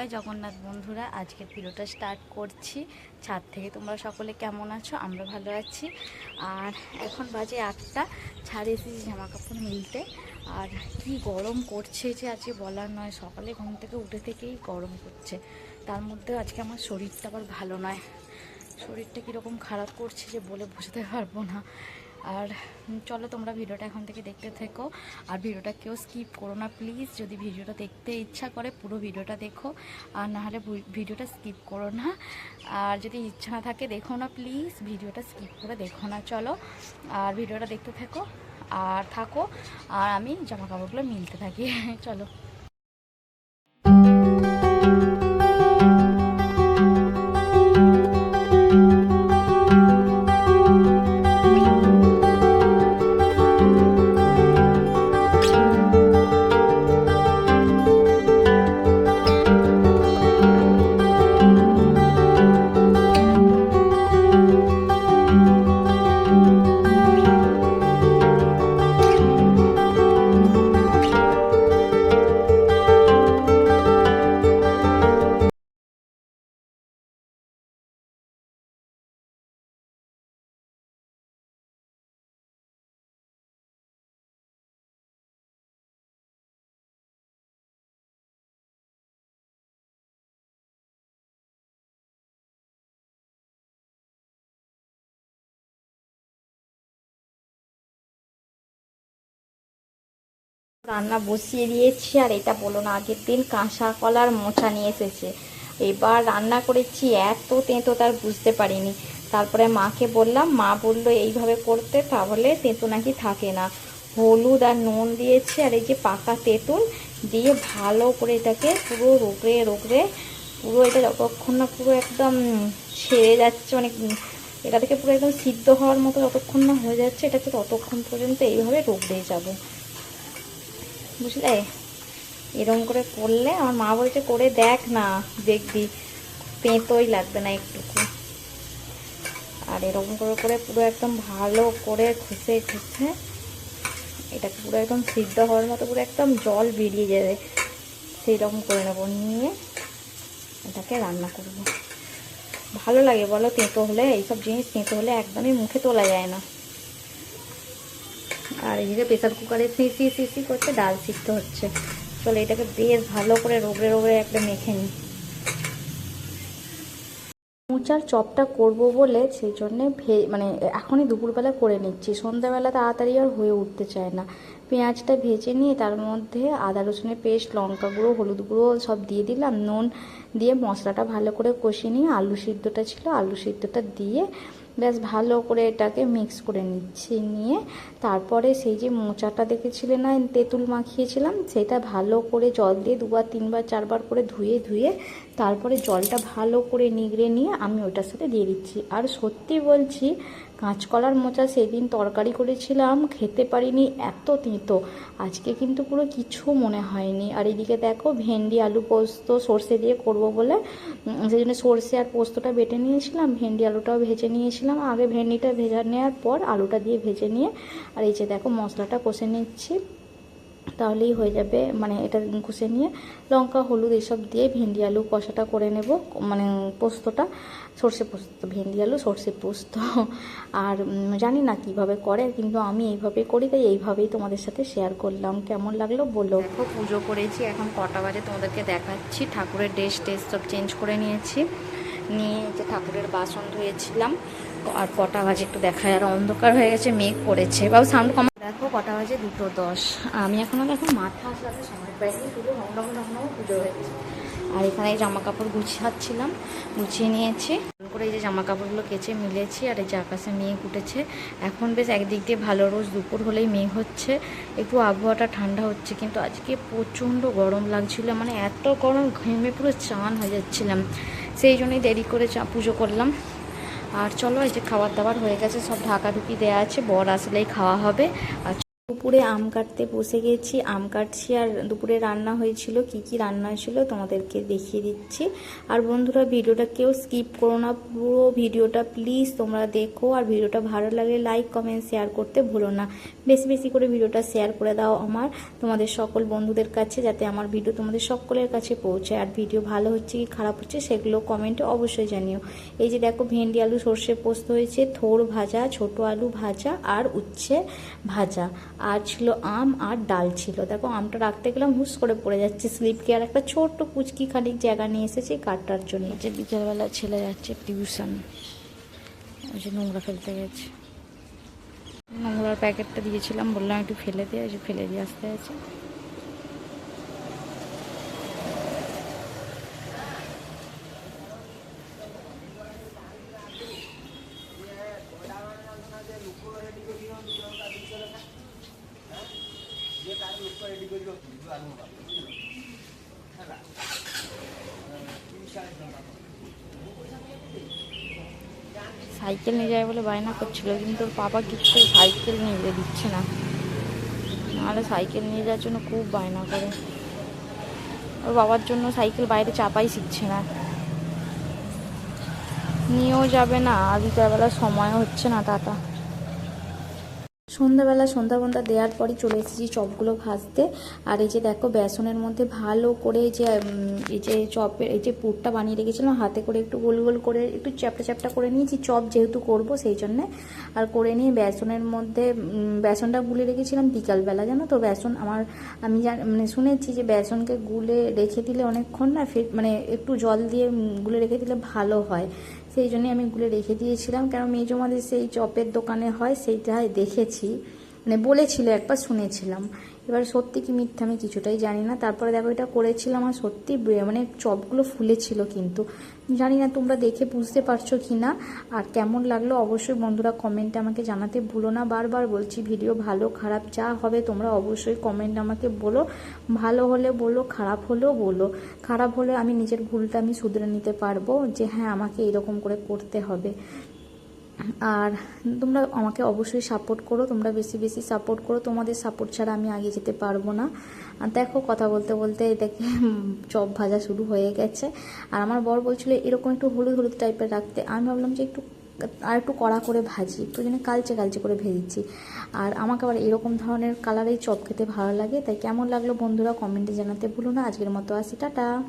জয় জগন্নাথ বন্ধুরা, আজকের ভিডিওটা স্টার্ট করছি। ছাদ থেকে তোমরা সকলে কেমন আছো? আমরা ভালো আছি। আর এখন বাজে আটটা ছাড়ে এসেছি জামা কাপড় মিলতে। আর কি গরম করছে যে আজকে বলার নয়, সকালে ঘুম থেকে উঠে থেকেই গরম করছে। তার মধ্যে আজকে আমার শরীরটা আবার ভালো নয়। শরীরটা কীরকম খারাপ করছে যে বলে বোঝাতে পারব না। আর চলো তোমরা ভিডিওটা এখন থেকে দেখতে থেকো। আর ভিডিওটা কেউ স্কিপ করো না প্লিজ যদি ভিডিওটা দেখতে ইচ্ছা করে, পুরো ভিডিওটা দেখো। আর নাহলে ভিডিওটা স্কিপ করো না। আর যদি ইচ্ছা না থাকে, দেখো না প্লিজ ভিডিওটা স্কিপ করে দেখো না, চলো। আর ভিডিওটা দেখতে থেকো। আর থাকো। আর আমি জামা কাপড়গুলো মিলতে থাকি। চলো। রান্না বসিয়ে দিয়েছি আর এটা বলো না, আগের দিন কাঁসা কলার মোচা নিয়ে এসেছে। এবার রান্না করেছি, এত তেঁতো তার বুঝতে পারিনি। তারপরে মাকে বললাম, মা বলল এইভাবে করতে তাহলে তেঁতো নাকি থাকে না। হলুদ আর নুন দিয়েছি আর এই যে পাকা তেঁতুল দিয়ে ভালো করে এটাকে পুরো রোগড়ে রোগড়ে পুরো এটা যতক্ষণ না পুরো একদম ছেড়ে যাচ্ছে অনেক এটা থেকে পুরো একদম সিদ্ধ হওয়ার মতো যতক্ষণ না হয়ে যাচ্ছে এটাকে ততক্ষণ পর্যন্ত এইভাবে রোগড়ে যাব। বুঝলে? এরকম করে করলে আমার মা বলছে, করে দেখ না, দেখবি। পেঁতোই লাগবে না একটুকু। আর এরকম করে করে পুরো একদম ভালো করে ঘষে ঘষে এটাকে পুরো একদম সিদ্ধ হওয়ার মতো পুরো একদম জল বেরিয়ে যাবে। সেই রকম করে নেব, নিয়ে এটাকে রান্না করব। ভালো লাগে বলো তেঁতো হলে, এইসব জিনিস তেঁতো হলে একদমই মুখে তোলা যায় না। আর এদিকে প্রেশার কুকারে সিসি সিসি করছে, ডাল সিদ্ধ হচ্ছে। চলো এটাকে বেশ ভালো করে রোগড়ে রোগড়ে একটা মেখে নিই। মোচার চপটা করব বলে সেই জন্যে ভে মানে এখনই দুপুরবেলা করে নিচ্ছি। সন্ধ্যাবেলা তাড়াতাড়ি আর হয়ে উঠতে চায় না। পেঁয়াজটা ভেজে নিয়ে তার মধ্যে আদা, রসুনের পেস্ট, লঙ্কা গুঁড়ো, হলুদ গুঁড়ো সব দিয়ে দিলাম। নুন দিয়ে মশলাটা ভালো করে কষিয়ে নিয়ে আলু সিদ্ধটা ছিল, আলু সিদ্ধটা দিয়ে বেশ ভালো করে এটাকে মিক্স করে নিচ্ছি, নিয়ে তারপরে সেই যে মোচাটা দেখেছিলে না, তেঁতুল মাখিয়েছিলাম, সেটা ভালো করে জল দিয়ে দুবার, তিনবার, চারবার করে ধুয়ে ধুয়ে তারপরে জলটা ভালো করে নিগড়ে নিয়ে আমি ওটার সাথে দিয়ে দিচ্ছি। আর সত্যি বলছি কাঁচকলার মোচা সেদিন তরকারি করেছিলাম, খেতে পারিনি, এত তেঁতো। আজকে কিন্তু পুরো কিছু মনে হয়নি। আর এদিকে দেখো, ভেন্ডি, আলু পোস্ত সর্ষে দিয়ে করব বলে সেই জন্য সর্ষে আর পোস্তটা বেটে নিয়েছিলাম, ভেন্ডি আলুটাও ভেজে নিয়েছিলাম। আগে ভেন্ডিটা ভেজা নেওয়ার পর আলুটা দিয়ে ভেজে নিয়ে, আর এই যে দেখো মশলাটা কষে নিচ্ছি। তাহলেই হয়ে যাবে। মানে এটা কষে নিয়ে লঙ্কা, হলুদ এসব দিয়ে ভেন্ডি আলু কষাটা করে নেব। মানে পোস্তটা, সর্ষে পোস্ত, ভেন্ডি আলু, সর্ষে পোস্ত। আর জানি না কীভাবে করে, কিন্তু আমি এইভাবে করি, তাই এইভাবেই তোমাদের সাথে শেয়ার করলাম। কেমন লাগল বলো? পুজো করেছি। এখন কটা বাজে তোমাদেরকে দেখাচ্ছি। ঠাকুরের ড্রেস টেস সব চেঞ্জ করে নিয়েছি। নিয়ে যে ঠাকুরের বাসন ধুয়েছিলাম। আর কটা বাজে একটু দেখায়, আর অন্ধকার হয়ে গেছে, মেঘ করেছে। বাবু সাউন্ড কম দেখো কটা বাজে? দুটো দশ। আমি এখনও দেখো মাথা আসলে সময় পাইনি শুধু হংডং হংডং পুজো হয়েছে আর এখানে জামা কাপড় গুছাচ্ছিলাম গুছিয়ে নিয়েছি। করে এই যে জামা কাপড়গুলো কেচে মিলেছি, আর এই যে আকাশে মেঘ উঠেছে। এখন বেশ একদিক দিয়ে ভালো রোজ দুপুর হলেই মেঘ হচ্ছে। একটু আবহাওয়াটা ঠান্ডা হচ্ছে, কিন্তু আজকে প্রচণ্ড গরম লাগছিল। মানে এত গরম, ঘেমে পুরো চান হয়ে যাচ্ছিলাম। সেই জন্যই দেরি করে চা পুজো করলাম। আর চলো এই যে খাবার দাবার হয়ে গেছে, সব ঢাকা ঢুকি দেওয়া আছে, বর আসলেই খাওয়া হবে। আর দুপুরে আম কাটতে বসে গেছি। আম কাটছি আর দুপুরে রান্না হয়েছিল, কি কি রান্না হয়েছিল তোমাদেরকে দেখিয়ে দিচ্ছি। আর বন্ধুরা, ভিডিওটা কেউ স্কিপ করো না, পুরো ভিডিওটা প্লিজ তোমরা দেখো। আর ভিডিওটা ভালো লাগলে লাইক কমেন্ট শেয়ার করতে ভুলো না। বেশি বেশি করে ভিডিওটা শেয়ার করে দাও আমার, তোমাদের সকল বন্ধুদের কাছে, যাতে আমার ভিডিও তোমাদের সকলের কাছে পৌঁছায়। আর ভিডিও ভালো হচ্ছে কি খারাপ হচ্ছে সেগুলো কমেন্টে অবশ্যই জানিও। এই যে দেখো, ভেন্ডি, আলু, সর্ষে পোস্ত হয়েছে, থোর ভাজা, ছোট আলু ভাজা আর উচ্ছে ভাজা। আর ছিল আম আর ডাল ছিল। দেখো, আমটা রাখতে গেলাম হুস করে পড়ে যাচ্ছে স্লিপকে আর একটা ছোট্ট কুচকি খানিক জায়গা নিয়ে এসেছে কাটার জন্য। যে বিকেলবেলা ছেলে যাচ্ছে টিউশন, ওই যে নোংরা ফেলতে গেছে। নোংরার প্যাকেটটা দিয়েছিলাম, বললাম একটু ফেলে দিয়ে ওই যে ফেলে দিয়ে আসতে আছে। সাইকেল নিয়ে যায় বলে বায়না করছিল, কিন্তু ওর পাপা কিচ্ছু সাইকেল নিয়ে দিচ্ছে না। নাহলে সাইকেল নিয়ে যাওয়ার জন্য খুব বায়না করে। ওর বাবার জন্য সাইকেল বাইরে চাপাই শিখছে না। নিয়েও যাবে না বিকালবেলা সময় হচ্ছে না, টাটা। সন্ধ্যাবেলা সন্ধ্যা বন্ধা দেওয়ার পরই চলে এসেছি চপগুলো ভাজতে। আর এই যে দেখো বেসনের মধ্যে ভালো করে যে এই যে চপের, এই যে পুরটা বানিয়ে রেখেছিলাম, হাতে করে একটু গোল গোল করে একটু চ্যাপটা চ্যাপটা করে নিয়েছি। চপ যেহেতু করব সেই জন্যে। আর করে নিয়ে বেসনের মধ্যে বেসনটা গুলে রেখেছিলাম বিকালবেলা, জানো তো? বেসন আমার, আমি মানে শুনেছি যে বেসনকে গুলে রেখে দিলে অনেকক্ষণ না ফের মানে একটু জল দিয়ে গুলে রেখে দিলে ভালো হয়। সেই জন্যই আমি গুলে রেখে দিয়েছিলাম। কারণ মেজমাদের সেই চপের দোকানে হয় সেইটাই দেখেছি। মানে বলেছিল, একবার শুনেছিলাম। এবার সত্যি কি মিথ্যা আমি কিছুটাই জানি না। তারপরে দেখো এটা করেছিলাম আর সত্যি মানে চপগুলো ফুলেছিল কিন্তু। জানি না তোমরা দেখে বুঝতে পারছ কি না আর কেমন লাগল অবশ্যই বন্ধুরা কমেন্টে আমাকে জানাতে ভুলো না। বারবার বলছি ভিডিও ভালো, খারাপ যা হবে তোমরা অবশ্যই কমেন্ট আমাকে বলো। ভালো হলে বলো, খারাপ হলেও বলো। খারাপ হলে আমি নিজের ভুলটা আমি শুধরে নিতে পারব যে হ্যাঁ আমাকে এরকম করে করতে হবে। আর তোমরা আমাকে অবশ্যই সাপোর্ট করো, তোমরা বেশি বেশি সাপোর্ট করো। তোমাদের সাপোর্ট ছাড়া আমি আগে যেতে পারব না। দেখো, কথা বলতে বলতে দেখে চপ ভাজা শুরু হয়ে গেছে। আর আমার বর বলছিল, এরকম একটু হলুদ হলুদ টাইপের রাখতে। আমি ভাবলাম যে একটু, আর একটু কড়া করে ভাজি, একটু যেন কালচে কালচে করে ভেজেছি। আর আমাকে আবার এরকম ধরনের কালারেই চপ খেতে ভালো লাগে, তাই কেমন লাগল বন্ধুরা কমেন্টে জানাতে ভুলো না। আজকের মতো আসি, টাটা।